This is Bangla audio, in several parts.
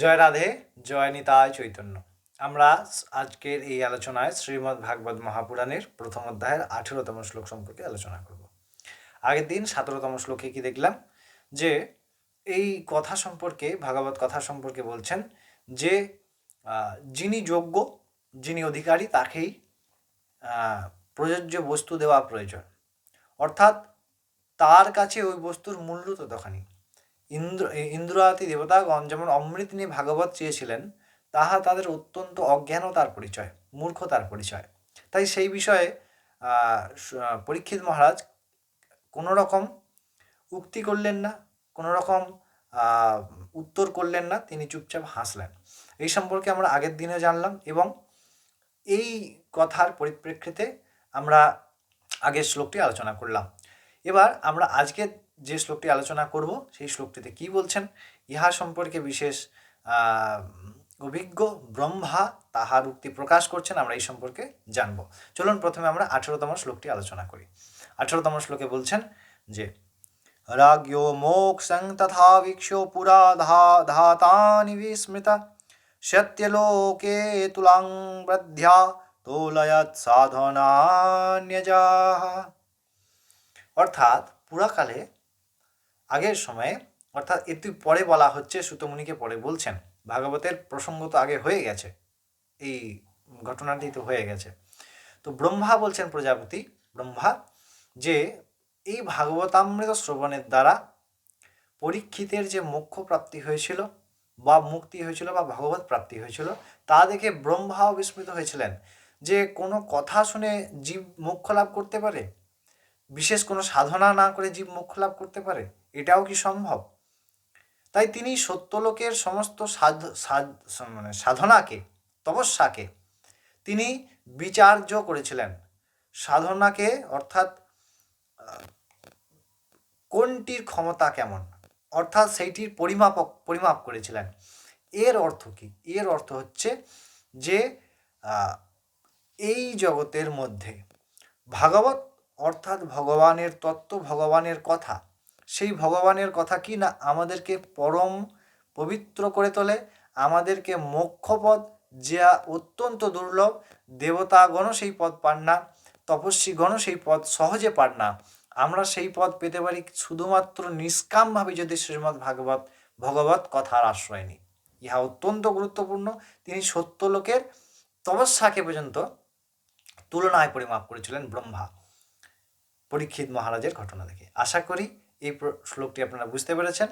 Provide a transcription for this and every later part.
জয় রাধে, জয় নিতায় চৈতন্য। আমরা আজকের এই আলোচনায় শ্রীমদ্ ভাগবত মহাপুরাণের প্রথম অধ্যায়ের আঠেরোতম শ্লোক সম্পর্কে আলোচনা করব। আগের দিন সতেরোতম শ্লোকে কি দেখলাম? যে এই কথা সম্পর্কে, ভাগবত কথা সম্পর্কে বলছেন যে যিনি যোগ্য, যিনি অধিকারী, তাকেই প্রযোজ্য বস্তু দেওয়া প্রয়োজন। অর্থাৎ তার কাছে ওই বস্তুর মূল্য তো তখনই। ইন্দ্র ইন্দ্রাদি দেবতাগণ যেমন অমৃত নিয়ে ভাগবত চেয়েছিলেন, তাহা তাদের অত্যন্ত অজ্ঞানতার পরিচয়, মূর্খতার পরিচয়। তাই সেই বিষয়ে পরীক্ষিত মহারাজ কোনো রকম উক্তি করলেন না, কোনো রকম উত্তর করলেন না, তিনি চুপচাপ হাসলেন। এই সম্পর্কে আমরা আগের দিনে জানলাম এবং এই কথার পরিপ্রেক্ষিতে আমরা আগের শ্লোকটি আলোচনা করলাম। এবার আমরা আজকে যে শ্লোকটি আলোচনা করব, সেই শ্লোকটিতে কি বলছেন? ইহা সম্পর্কে বিশেষ অভিজ্ঞ ব্রহ্মা তাহার উক্তি প্রকাশ করছেন, আমরা এই সম্পর্কে জানব। চলুন প্রথমে আমরা আঠেরোতম শ্লোকটি আলোচনা করি। আঠেরোতম শ্লোকে বলছেন যে, রাজ্ঞো মোক্ষং তথা বিক্ষো পুরা ধা, ধাতানি বিস্মৃতা, সত্যলোকে তুলাং বৃদ্ধ্যা তোলয়ৎ সাধনান্যজাহ অর্থাৎ পুরাকালে আগের সময়ে, অর্থাৎ একটু পরে বলা হচ্ছে সুতমুনিকে পরে বলছেন। ভাগবতের প্রসঙ্গ তো আগে হয়ে গেছে। এই ঘটনাটি তো হয়ে গেছে। তো ব্রহ্মা বলছেন প্রজাপতি, ব্রহ্মা, যে এই ভাগবতামৃত শ্রবণের দ্বারা পরীক্ষিতের যে মোক্ষ প্রাপ্তি হয়েছিল, বা মুক্তি হয়েছিল, বা ভগবত প্রাপ্তি হয়েছিল, তা দেখে ব্রহ্মাও বিস্মিত হয়েছিলেন। যে কোনো কথা শুনে জীব মোক্ষ লাভ করতে পারে? বিশেষ কোনো সাধনা না করে জীব মোক্ষ লাভ করতে পারে? এটাও কি সম্ভব? তাই তিনি সত্যলোকের সমস্ত সাধ- মানে সাধনাকে, তপস্যাকে তিনি বিচার্য করেছিলেন। সাধনাকে অর্থাৎ কোনটির ক্ষমতা কেমন? অর্থাৎ সেইটির পরিমাপক, পরিমাপ করেছিলেন। এর অর্থ কি? এর অর্থ হচ্ছে যে এই জগতের মধ্যে ভাগবত অর্থাৎ ভগবানের তত্ত্ব, ভগবানের কথা। সেই ভগবানের কথা কি না আমাদেরকে পরম পবিত্র করে তোলে? আমাদেরকে মোক্ষপদ যা অত্যন্ত দুর্লভ। দেবতাগণও সেই পদ পান না, তপস্বীগণও সেই পদ সহজে পান না। আমরা সেই পদ পেতে পারি শুধুমাত্র নিষ্কামভাবে যদি শ্রীমদ্ ভাগবত, ভগবত কথার আশ্রয় নিই। ইহা অত্যন্ত গুরুত্বপূর্ণ। তিনি সত্যলোকের তপস্যাকে পর্যন্ত তুলনায় পরিমাপ করেছিলেন ব্রহ্মা। পরীক্ষিত মহারাজের ঘটনা থেকে আশা করি এই শ্লোকটি আপনারা বুঝতে পেরেছেন।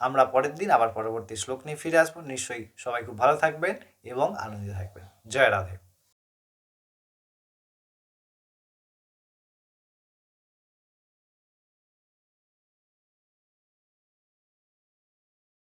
আমরা পরের দিন আবার পরবর্তী শ্লোক নিয়ে ফিরে আসব। নিশ্চয়ই সবাই খুব ভালো থাকবেন এবং আনন্দিত থাকবেন। জয় রাধে।